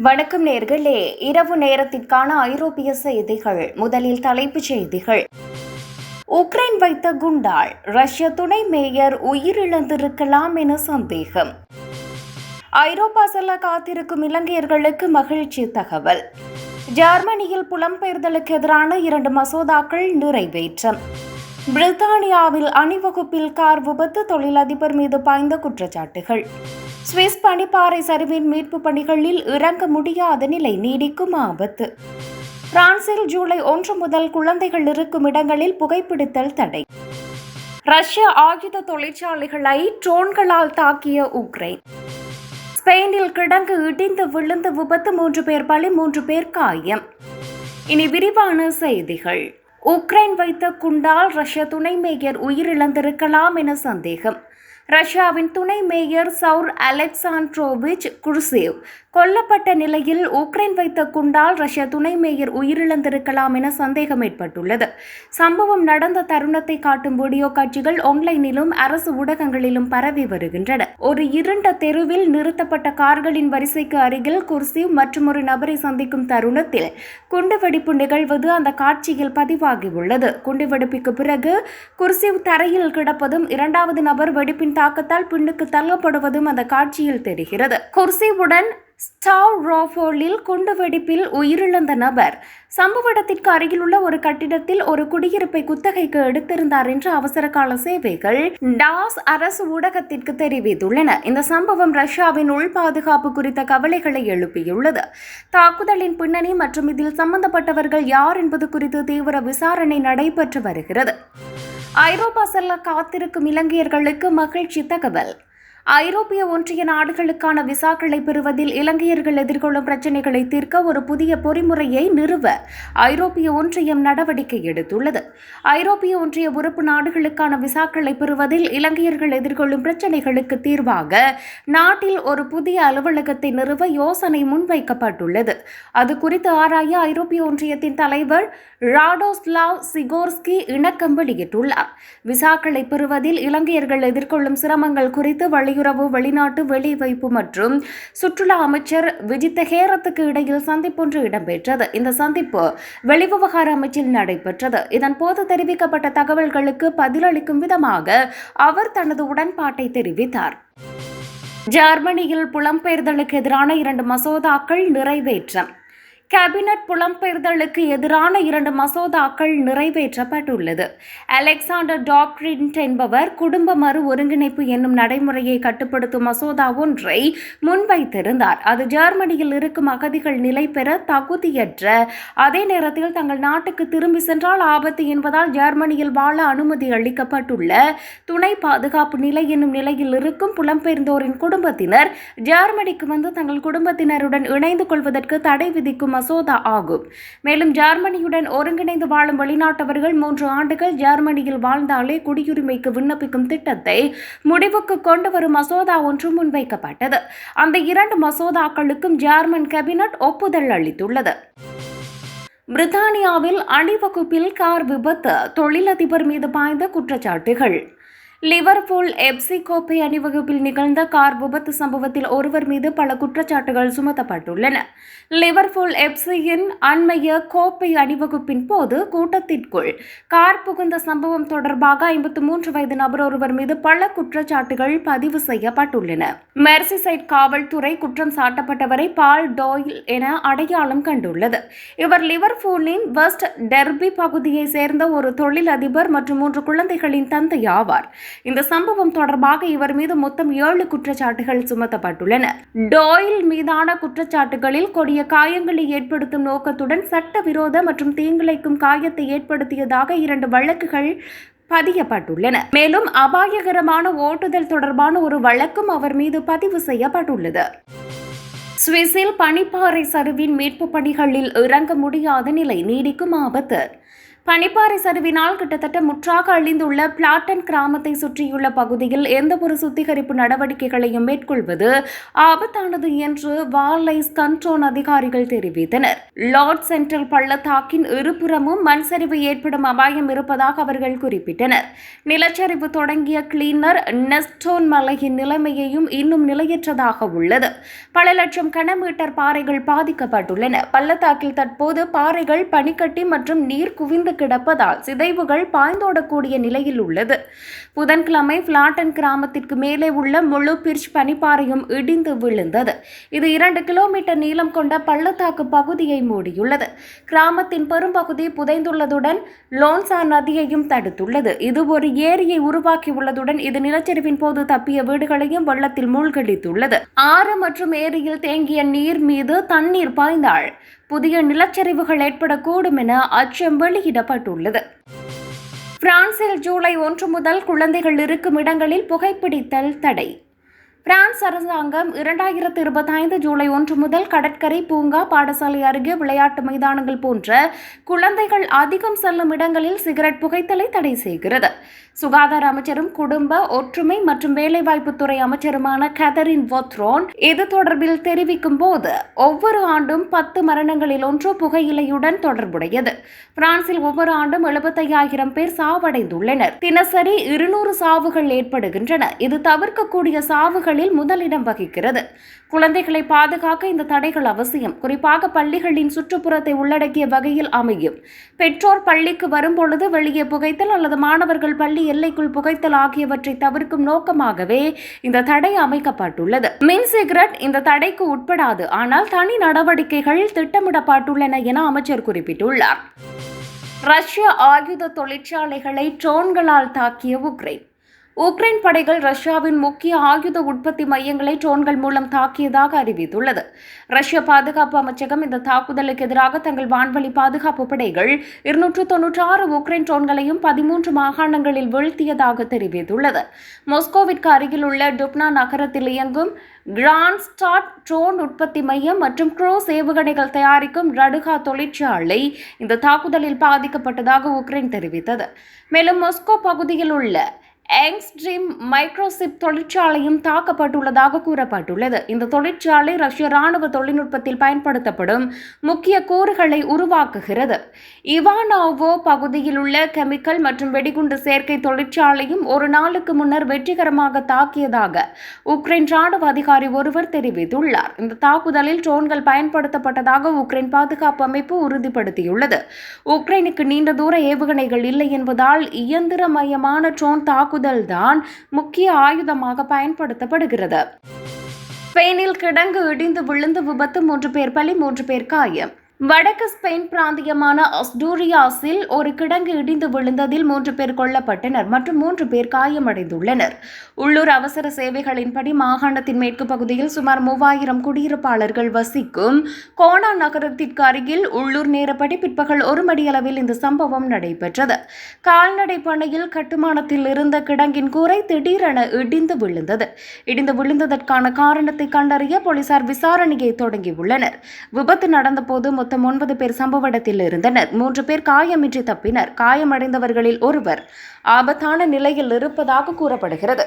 வணக்கம் நேர்களே. இரவு நேரத்திற்கான ஐரோப்பிய செய்திகள் முதலில் தலைப்புச் செய்திகள். உக்ரைன் வைத்த குண்டால் ரஷ்ய துணை மேயர் உயிரிழந்திருக்கலாம் என சந்தேகம். ஐரோப்பா செல்ல காத்திருக்கும் இலங்கையர்களுக்கு மகிழ்ச்சி தகவல். ஜெர்மனியில் புலம்பெயர்தலுக்கு எதிரான இரண்டு மசோதாக்கள் நிறைவேற்றம். பிரித்தானியாவில் அணிவகுப்பில் கார் விபத்து தொழிலதிபர் மீது பாய்ந்த குற்றச்சாட்டுகள். சுவிஸ் பனிப்பாறை சரிவின் மீட்பு பணிகளில் இறங்க முடியாத நிலை நீடிக்கும் ஆபத்து. பிரான்சில் ஜூலை ஒன்று முதல் குழந்தைகள் இருக்கும் இடங்களில் புகைப்பிடித்தல் தடை. ரஷ்ய ஆயுத தொழிற்சாலைகளை ட்ரோன்களால் தாக்கிய உக்ரைன். ஸ்பெயினில் கிடங்கு இடிந்து விழுந்து விபத்து மூன்று பேர் பலி மூன்று பேர் காயம். இனி விரிவான செய்திகள். உக்ரைன் வைத்த குண்டால் ரஷ்ய துணை மேயர் உயிரிழந்திருக்கலாம் என சந்தேகம். ரஷ்யாவின் துணை மேயர் சவுர் அலெக்சாண்ட்ரோவிச் குர்சேவ் கொல்லப்பட்ட நிலையில் உக்ரைன் வைத்த குண்டால் ரஷ்ய துணை மேயர் உயிரிழந்திருக்கலாம் என சந்தேகம் ஏற்பட்டுள்ளது. சம்பவம் நடந்த தருணத்தை காட்டும் வீடியோ காட்சிகள் ஆன்லைனிலும் அரசு ஊடகங்களிலும் பரவி வருகின்றன. ஒரு இருண்ட தெருவில் நிறுத்தப்பட்ட கார்களின் வரிசைக்கு அருகில் குர்சிவ் மற்றும் ஒரு நபரை சந்திக்கும் தருணத்தில் குண்டுவெடிப்பு நிகழ்வது அந்த காட்சியில் பதிவாகியுள்ளது. குண்டுவெடிப்புக்கு பிறகு குர்சிவ் தரையில் கிடப்பதும் இரண்டாவது நபர் வெடிப்பின் தாக்கத்தால் பின்னுக்கு தள்ளப்படுவதும் அந்த காட்சியில் தெரிகிறது. குர்சிவுடன் ஸ்டாவ் குண்டு குண்டுவெடிப்பில் உயிரிழந்த நபர். சம்பவ இடத்திற்கு அருகிலுள்ள ஒரு கட்டிடத்தில் ஒரு குடியிருப்பை குத்தகைக்கு எடுத்திருந்தார் என்று அவசர கால சேவைகள் டாஸ் அரசு ஊடகத்திற்கு தெரிவித்துள்ளன. இந்த சம்பவம் ரஷ்யாவின் உள் பாதுகாப்பு குறித்த கவலைகளை எழுப்பியுள்ளது. தாக்குதலின் பின்னணி மற்றும் இதில் சம்பந்தப்பட்டவர்கள் யார் என்பது குறித்து தீவிர விசாரணை நடைபெற்று வருகிறது. ஐரோப்பா செல்ல காத்திருக்கும் இலங்கையர்களுக்கு மகிழ்ச்சி தகவல். ஐரோப்பிய ஒன்றிய நாடுகளுக்கான விசாக்களை பெறுவதில் இலங்கையர்கள் எதிர்கொள்ளும் பிரச்சினைகளை தீர்க்க ஒரு புதிய பொறிமுறையை நிறுவ ஐரோப்பிய ஒன்றியம் நடவடிக்கை எடுத்துள்ளது. ஐரோப்பிய ஒன்றிய உறுப்பு நாடுகளுக்கான விசாக்களை பெறுவதில் இலங்கையர்கள் எதிர்கொள்ளும் பிரச்சினைகளுக்கு தீர்வாக நாட்டில் ஒரு புதிய அலுவலகத்தை நிறுவ யோசனை முன்வைக்கப்பட்டுள்ளது. அது குறித்து ஆராய ஐரோப்பிய ஒன்றியத்தின் தலைவர் ராடோஸ்லாவ் சிகோர்ஸ்கி இணக்கம் வெளியிட்டுள்ளார். விசாக்களை பெறுவதில் இலங்கையர்கள் எதிர்கொள்ளும் சிரமங்கள் குறித்து வழி வெளியுறவு வெளிநாட்டு வெளிவைப்பு மற்றும் சுற்றுலா அமைச்சர் விஜித்த ஹேரத்துக்கு இடையில் சந்திப்பொன்று இடம்பெற்றது. இந்த சந்திப்பு வெளிவிவகார அமைச்சில் நடைபெற்றது. இதன்போது தெரிவிக்கப்பட்ட தகவல்களுக்கு பதிலளிக்கும் விதமாக அவர் தனது உடன்பாட்டை தெரிவித்தார். ஜெர்மனியில் புலம்பெயர்தலுக்கு எதிரான இரண்டு மசோதாக்கள் நிறைவேற்றம். கேபினட் புலம்பெயர்தலுக்கு எதிரான இரண்டு மசோதாக்கள் நிறைவேற்றப்பட்டுள்ளது. அலெக்சாண்டர் டாக்ரின்ட் என்பவர் குடும்ப மறு ஒருங்கிணைப்பு என்னும் நடைமுறையை கட்டுப்படுத்தும் மசோதா ஒன்றை முன்வைத்திருந்தார். அது ஜெர்மனியில் இருக்கும் அகதிகள் நிலை பெற தகுதியற்ற. அதே நேரத்தில் தங்கள் நாட்டுக்கு திரும்பி சென்றால் ஆபத்து என்பதால் ஜெர்மனியில் வாழ அனுமதி அளிக்கப்பட்டுள்ள துணை பாதுகாப்பு நிலை என்னும் நிலையில் இருக்கும் புலம்பெயர்ந்தோரின் குடும்பத்தினர் ஜெர்மனிக்கு வந்து தங்கள் குடும்பத்தினருடன் இணைந்து கொள்வதற்கு தடை விதிக்கும் மசோதா ஆகும். மேலும் ஜெர்மனியுடன் ஒருங்கிணைந்து வாழும் வெளிநாட்டவர்கள் மூன்று ஆண்டுகள் ஜெர்மனியில் வாழ்ந்தாலே குடியுரிமைக்கு விண்ணப்பிக்கும் திட்டத்தை முடிவுக்கு கொண்டு வரும் மசோதா ஒன்று முன்வைக்கப்பட்டது. அந்த இரண்டு மசோதாக்களுக்கும் ஜெர்மன் கேபினட் ஒப்புதல் அளித்துள்ளது. பிரித்தானியாவில் அணிவகுப்பில் கார் விபத்து தொழிலதிபர் மீது பாய்ந்த குற்றச்சாட்டுகள். லிவர்பூல் எப்சி கோப்பை அணிவகுப்பில் நிகழ்ந்த கார் விபத்து சம்பவத்தில் ஒருவர் மீது பல குற்றச்சாட்டுகள் சுமத்தப்பட்டுள்ளன. லிவர்பூல் எப்சியின் அண்மைய கோப்பை அணிவகுப்பின் போது கூட்டத்திற்குள் கார் புகுந்த சம்பவம் தொடர்பாக ஐம்பத்து மூன்று வயது நபர் ஒருவர் மீது பல குற்றச்சாட்டுகள் பதிவு செய்யப்பட்டுள்ளன. மெர்சிசைட் காவல்துறை குற்றம் சாட்டப்பட்டவரை பால் டோயில் என அடையாளம் கண்டுள்ளது. இவர் லிவர்பூலின் வெஸ்ட் டெர்பி பகுதியை சேர்ந்த ஒரு தொழிலதிபர் மற்றும் மூன்று குழந்தைகளின் தந்தை ஆவார் இந்த சம்பவம் தொடர்பாக இவர் மீது மொத்தம் ஏழு குற்றச்சாட்டுகள் சுமத்தப்பட்டுள்ளன. டோயில் மீதான குற்றச்சாட்டுகளில் கொடிய காயங்களை ஏற்படுத்தும் நோக்கத்துடன் சட்டவிரோத மற்றும் தீங்கிழைக்கும் காயத்தை ஏற்படுத்தியதாக இரண்டு வழக்குகள் பதியப்பட்டுள்ளன. மேலும் அபாயகரமான ஓட்டுதல் தொடர்பான ஒரு வழக்கும் அவர் மீது பதிவு செய்யப்பட்டுள்ளது. சுவிஸில் பனிப்பாறை சரிவின் மீட்பு பணிகளில் இறங்க முடியாத நிலை நீடிக்கும் ஆபத்து. பனிப்பாறை சரிவினால் கிட்டத்தட்ட முற்றாக அழிந்துள்ள பிளாட்டன் கிராமத்தை சுற்றியுள்ள பகுதியில் எந்தவொரு சுத்திகரிப்பு நடவடிக்கைகளையும் மேற்கொள்வது ஆபத்தானது என்று வார்லைஸ் கண்ட்ரோன் அதிகாரிகள் தெரிவித்தனர். லார்ட் சென்ட்ரல் பள்ளத்தாக்கின் இருபுறமும் மண் சரிவு ஏற்படும் அபாயம் இருப்பதாக அவர்கள் குறிப்பிட்டனர். நிலச்சரிவு தொடங்கிய கிளீனர் நெஸ்டோன் மலையின் நிலைமையையும் இன்னும் நிலையற்றதாக உள்ளது. பல லட்சம் கனமீட்டர் பாறைகள் பாதிக்கப்பட்டுள்ளன. பள்ளத்தாக்கில் தற்போது பாறைகள் பனிக்கட்டி மற்றும் நீர் குவிந்து கிடப்பதால் சிதைவுகள் பாய்ந்தோடக்கூடிய நிலையில் உள்ளது. புதன்கிழமை பிளாட்டன் கிராமத்திற்கு மேலே உள்ள முழு பிர்ச் பனிப்பாறையும் இடிந்து விழுந்தது. இது இரண்டு கிலோமீட்டர் நீளம் கொண்ட பள்ளத்தாக்கு பகுதியை மூடியுள்ளது. கிராமத்தின் பெரும்பகுதி புதைந்துள்ளதுடன் லோன்சா நதியையும் தடுத்துள்ளது. இது ஒரு ஏரியை உருவாக்கியுள்ளதுடன் இது நிலச்சரிவின் போது தப்பிய வீடுகளையும் வெள்ளத்தில் மூழ்கடித்துள்ளது. ஆறு மற்றும் ஏரியில் தேங்கிய நீர் மீது தண்ணீர் பாய்ந்தால் புதிய நிலச்சரிவுகள் ஏற்படக்கூடும் என அச்சம் வெளியிடப்பட்டுள்ளது. பிரான்சில் ஜூலை ஒன்று முதல் குழந்தைகள் இருக்கும் இடங்களில் புகைப்பிடித்தல் தடை. பிரான்ஸ் அரசாங்கம் இரண்டாயிரத்து இருபத்தைந்து ஜூலை ஒன்று முதல் கடற்கரை பூங்கா பாடசாலை அருகே விளையாட்டு மைதானங்கள் போன்ற குழந்தைகள் அதிகம் செல்லும் இடங்களில் சிகரெட் புகைத்தலை தடை செய்கிறது. சுகாதார அமைச்சரும் குடும்ப ஒற்றுமை மற்றும் வேலைவாய்ப்புத்துறை அமைச்சருமான கேதரின் வொத்ரோன் இது தொடர்பில் தெரிவிக்கும் போது ஒவ்வொரு ஆண்டும் பத்து மரணங்களில் ஒன்று புகையிலையுடன் தொடர்புடையது. பிரான்சில் ஒவ்வொரு ஆண்டும் எழுபத்தையாயிரம் பேர் சாவடைந்துள்ளனர். தினசரி இருநூறு சாவுகள் ஏற்படுகின்றன. இது தவிர்க்கக்கூடிய சாவுகள் சாவுகளில் முதலிடம் வகிக்கிறது. குழந்தைகளை பாதுகாக்க இந்த தடைகள் அவசியம். குறிப்பாக பள்ளிகளின் சுற்றுப்புறத்தை உள்ளடக்கிய வகையில் அமையும். பெற்றோர் பள்ளிக்கு வரும்பொழுது வெளியே புகைத்தல் அல்லது மாணவர்கள் பள்ளி எல்லைக்குள் புகைத்தல் ஆகியவற்றை தவிர்க்கும் நோக்கமாகவே இந்த தடை அமைக்கப்பட்டுள்ளது. மின் சிகரெட் இந்த தடைக்கு உட்படாது. ஆனால் தனி நடவடிக்கைகள் திட்டமிடப்பட்டுள்ளன என அமைச்சர் குறிப்பிட்டுள்ளார். ரஷ்ய ஆயுத தொழிற்சாலைகளை ட்ரோன்களால் தாக்கிய உக்ரைன். உக்ரைன் படைகள் ரஷ்யாவின் முக்கிய ஆயுத உற்பத்தி மையங்களை ட்ரோன்கள் மூலம் தாக்கியதாக அறிவித்துள்ளது. ரஷ்ய பாதுகாப்பு அமைச்சகம் இந்த தாக்குதலுக்கு எதிராக தங்கள் வான்வழி பாதுகாப்பு படைகள் இருநூற்று தொன்னூற்றி ஆறு உக்ரைன் ட்ரோன்களையும் பதிமூன்று மாகாணங்களில் வீழ்த்தியதாக தெரிவித்துள்ளது. மொஸ்கோவிற்கு அருகில் உள்ள டுப்னா நகரத்தில் இயங்கும் கிராண்ட்ஸ்டாட் ட்ரோன் உற்பத்தி மையம் மற்றும் க்ரோஸ் ஏவுகணைகள் தயாரிக்கும் ரடுகா தொழிற்சாலை இந்த தாக்குதலில் பாதிக்கப்பட்டதாக உக்ரைன் தெரிவித்தது. மேலும் மொஸ்கோ பகுதியில் உள்ள எங்ஸ்ட்ரீம் மைக்ரோசிப் தொழிற்சாலையும் தாக்கப்பட்டுள்ளதாக கூறப்பட்டுள்ளது. இந்த தொழிற்சாலை ரஷ்ய ராணுவ தொழில்நுட்பத்தில் பயன்படுத்தப்படும் முக்கிய கூறுகளை உருவாக்குகிறது. இவானோவோ பகுதியில் உள்ள கெமிக்கல் மற்றும் வெடிகுண்டு சேர்க்கை தொழிற்சாலையும் ஒரு நாளுக்கு முன்னர் வெற்றிகரமாக தாக்கியதாக உக்ரைன் ராணுவ அதிகாரி ஒருவர் தெரிவித்துள்ளார். இந்த தாக்குதலில் ட்ரோன்கள் பயன்படுத்தப்பட்டதாக உக்ரைன் பாதுகாப்பு அமைப்பு உறுதிப்படுத்தியுள்ளது. உக்ரைனுக்கு நீண்ட தூர ஏவுகணைகள் இல்லை என்பதால் இயந்திரமயமான ட்ரோன் தாக்குதல் தான் முக்கிய ஆயுதமாக பயன்படுத்தப்படுகிறது. ஸ்பெயினில் கிடங்கு இடிந்து விழுந்து விபத்து மூன்று பேர் பலி மூன்று பேர் காயம். வடக்கு ஸ்பெயின் பிராந்தியமான அஸ்டூரியாஸில் ஒரு கிடங்கு இடிந்து விழுந்ததில் மூன்று பேர் கொல்லப்பட்டனர் மற்றும் மூன்று பேர் காயமடைந்துள்ளனர். உள்ளூர் அவசர சேவைகளின்படி மாகாணத்தின் மேற்கு பகுதியில் சுமார் மூவாயிரம் குடியிருப்பாளர்கள் வசிக்கும் கோனா நகரத்திற்கு அருகில் உள்ளூர் நேரப்படி பிற்பகல் ஒரு மணியளவில் இந்த சம்பவம் நடைபெற்றது. கால்நடை பண்ணையில் கட்டுமானத்தில் இருந்த கிடங்கின் கூரை திடீரென இடிந்து விழுந்தது. இடிந்து விழுந்ததற்கான காரணத்தை கண்டறிய போலீசார் விசாரணையை தொடங்கியுள்ளனர். விபத்து நடந்தபோது மொத்தம் ஒன்பது பேர் சம்பவ இடத்தில் இருந்தனர். மூன்று பேர் காயமின்றி தப்பினர். காயமடைந்தவர்களில் ஒருவர் ஆபத்தான நிலையில் இருப்பதாக கூறப்படுகிறது.